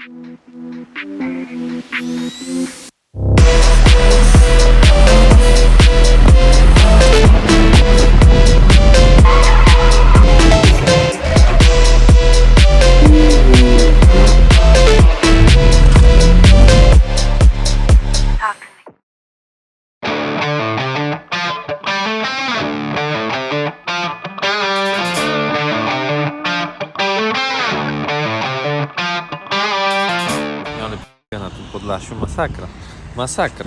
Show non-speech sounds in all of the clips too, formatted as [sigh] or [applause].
Thank you. Tym Podlasiu masakra.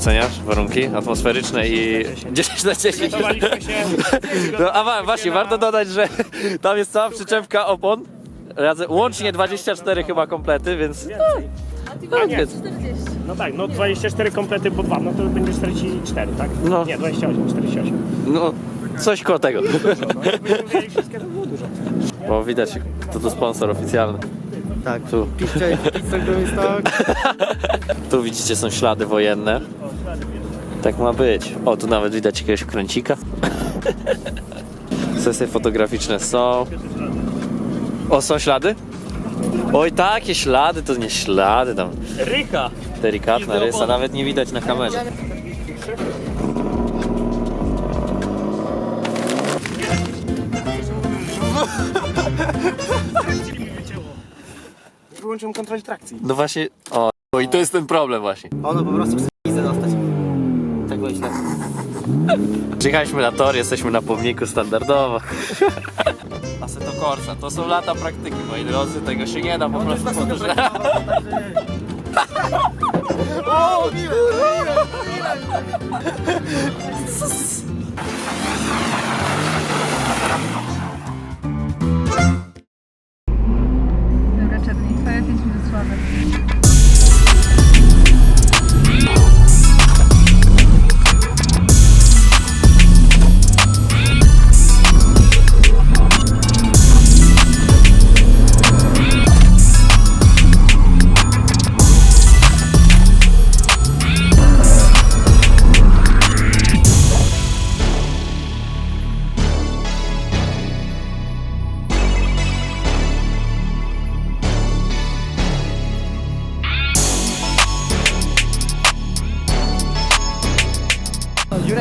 Oceniasz warunki atmosferyczne i 10 na 10? Przygotowaliśmy się. [laughs] No a wa- właśnie, warto dodać, że [laughs] tam jest cała przyczepka opon. Razem, łącznie 24 chyba komplety, więc no, no, nie. więc, No tak, no 24 komplety po dwa, no to będzie 44, tak? No. Nie, 28, 48. no coś koło tego. No, jakbyśmy mieli wszystkie, to było dużo. Bo widać, to tu sponsor oficjalny. Tak, Tu, jest tak. [laughs] tu widzicie są ślady wojenne. Tak ma być. O, tu nawet widać jakiegoś kręcika. [laughs] Sesje fotograficzne są. O, są ślady? Oj, takie ślady, to nie ślady tam. Rycha! Delikatna rysa, nawet nie widać na kamerze. Wyłączyłem kontrolę trakcji. No właśnie, o, o i to jest ten problem właśnie. Ono po prostu Przyjechaliśmy na tor, jesteśmy na pomniku standardowo. Assetto Corsa, to są lata praktyki, moi drodzy, tego się nie da po prostu podróżować. [laughs] O,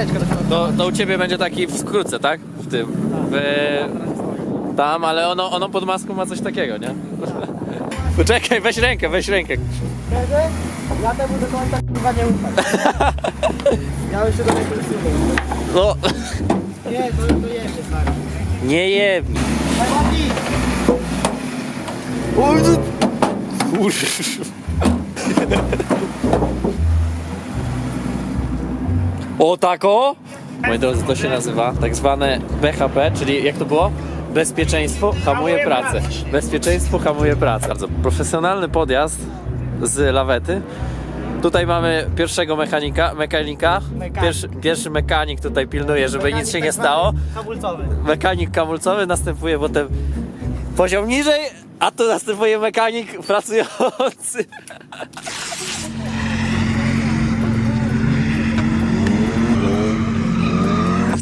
Dziureczka do To, to u ciebie będzie taki w skrócie, tak? W tym. W, tam, ale ono, ono pod maską ma coś takiego, nie? [laughs] Poczekaj, weź rękę, weź rękę. Ja temu do końca chyba nie ufam. [laughs] Miałeś się do korzystać. No, Nie, to, to jeszcze stary. nie jebnij. Najładniej. O tako? Moi drodzy, to się nazywa tak zwane BHP, czyli jak to było? Bezpieczeństwo hamuje pracę. Bezpieczeństwo hamuje pracę. Bardzo profesjonalny podjazd z lawety. Tutaj mamy pierwszego mechanika, mechanika. Mechanik. Pierwszy, pierwszy mechanik tutaj pilnuje, żeby nic się nie stało. Hamulcowy. Mechanik kamulcowy, następuje potem poziom niżej, a tu następuje mechanik pracujący.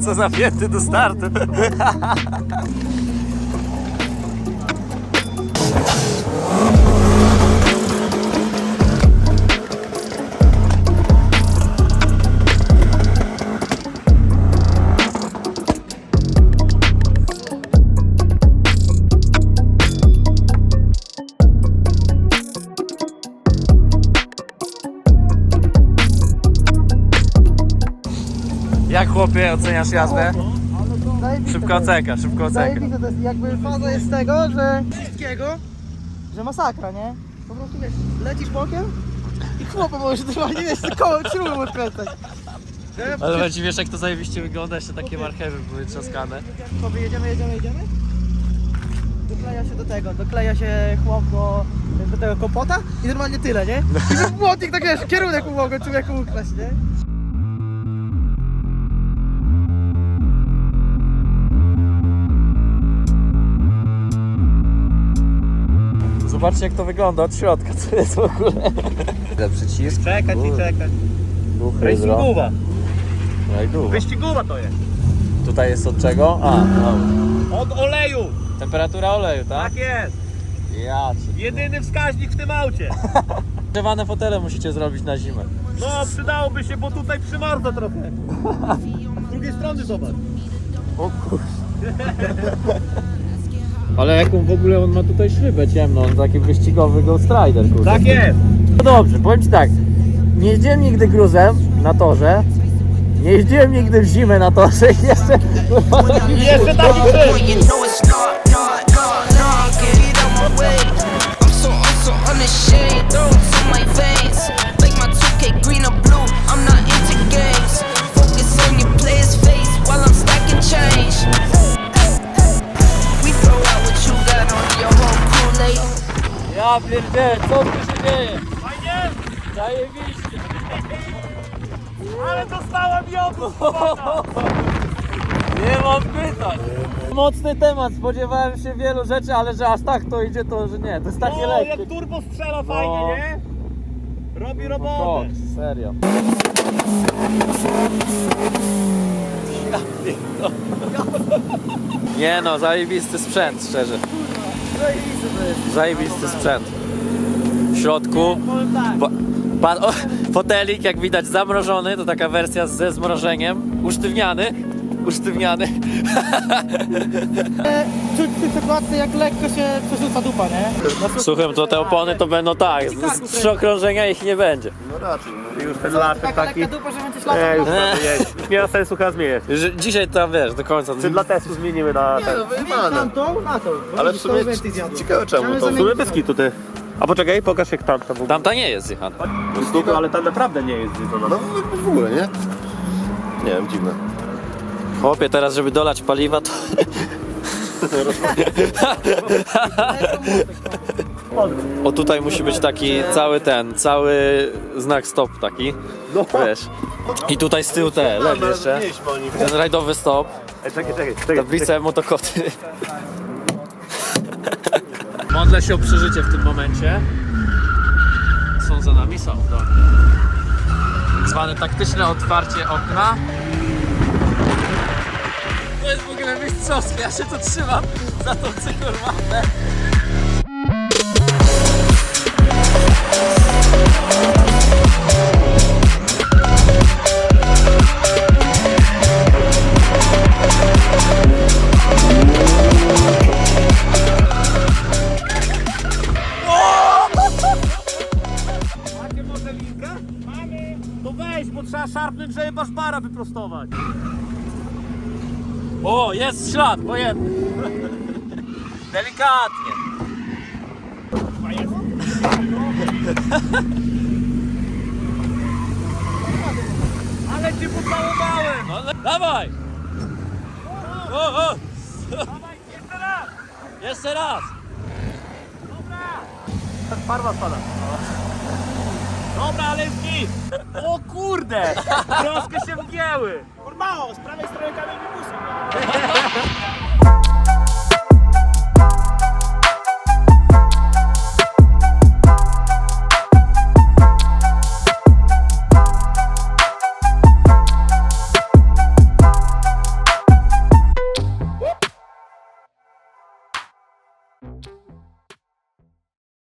Co zapięty do startu. [laughs] chłopie oceniasz jazdę? Szybko ocenka, szybko ocenka. Zajebiste, to jest jakby faza jest tego, że wszystkiego, że masakra, nie? Po prostu wiesz, lecisz bokiem i chłopem możesz normalnie wiesz, koło śrubę [laughs] odkręcać. Że Ale będzie wiesz jak to zajebiście wygląda, jeszcze takie marchewy były trzaskane. Chłopie, jedziemy, jedziemy, jedziemy. Dokleja się do tego, dokleja się chłop do, do tego kompota i normalnie tyle, nie? I że młotnik tak wiesz, kierunek umogę człowieku ukraść, nie? Zobaczcie jak to wygląda od środka, co jest w ogóle. Ile przycisk? Czekać i czekać. Wyścigówa. No i długo. Wyścigówa to jest. Tutaj jest od czego? A, no. Od oleju. Temperatura oleju, tak? Tak jest. Ja. Jedyny wskaźnik w tym aucie. [laughs] Grzewane fotele musicie zrobić na zimę. No przydałoby się, bo tutaj przymarza trochę. [laughs] Z drugiej strony zobacz. O kur... [laughs] Ale jaką w ogóle on ma tutaj szybę ciemną, on taki wyścigowy Ghost Rider, kurde. Tak jest. No dobrze, powiem Ci tak, nie jeździłem nigdy gruzem na torze, nie jeździłem nigdy w zimę na torze i jeszcze... I jeszcze taki Boy, tryb. you know it's not, not, not, not. Get it out my way. I'm so, I'm so unashamed. Throws in my veins. Ja pierdzielę, co tu się dzieje? Fajnie? Zajebiście. Ale dostałem jodu. [laughs] Nie mam pytań. Mocny temat, spodziewałem się wielu rzeczy, ale że aż tak to idzie, to że nie, to jest takie O, jak turbo strzela fajnie, No. nie? Robi Koks, robotę. serio. Nie no, zajebisty sprzęt, szczerze. Zajebisty sprzęt. W środku Powiem tak. o, fotelik, jak widać, zamrożony, to taka wersja ze zmrożeniem. Usztywniany. Usztywniany. E, Czuć w tej sytuacji jak lekko się przerzuca dupa, nie? Słuchaj, to te opony to będą tak, z, z trzy okrążenia ich nie będzie. Już ten latek Taka taki. lekka dupa, że będzie Nie, szlak. już Nie. prawie nie. Nie ma sensu chyba zmieniać. Dzisiaj tam wiesz, do końca. Czy dla testu zmienimy na ten. Tam tą, na tą. Ale w sumie ciekawe czemu to W sumie bez kitu ty. A poczekaj, pokaż jak tam to w ogóle. Tamta nie jest zjechana. No, ale tam naprawdę nie jest zjedzona. No w- w ogóle, nie? Nie wiem, dziwne. Chłopie, teraz żeby dolać paliwa to... O tutaj musi być taki cały ten, cały znak stop taki, No. wiesz. I tutaj z tyłu te, LED jeszcze. Ten rajdowy stop, Ej, czekaj, czekaj, czekaj. tablice motokoty. Modlę się o przeżycie w tym momencie. Są za nami, są. Dobra. Tak zwane taktyczne otwarcie okna. To jest w ogóle mistrzowskie, ja się tu trzymam za tą cykurmatę. Macie jest ślad, wojenny. Delikatnie. Ale cię pocałowałem! No, ale- dawaj! O, o, Dawaj, jeszcze raz! jeszcze raz. Dobra! Farba spada. Dobra, ale jest git! O kurde! [laughs] Troszkę się wgięły! Maos, prawej stronie.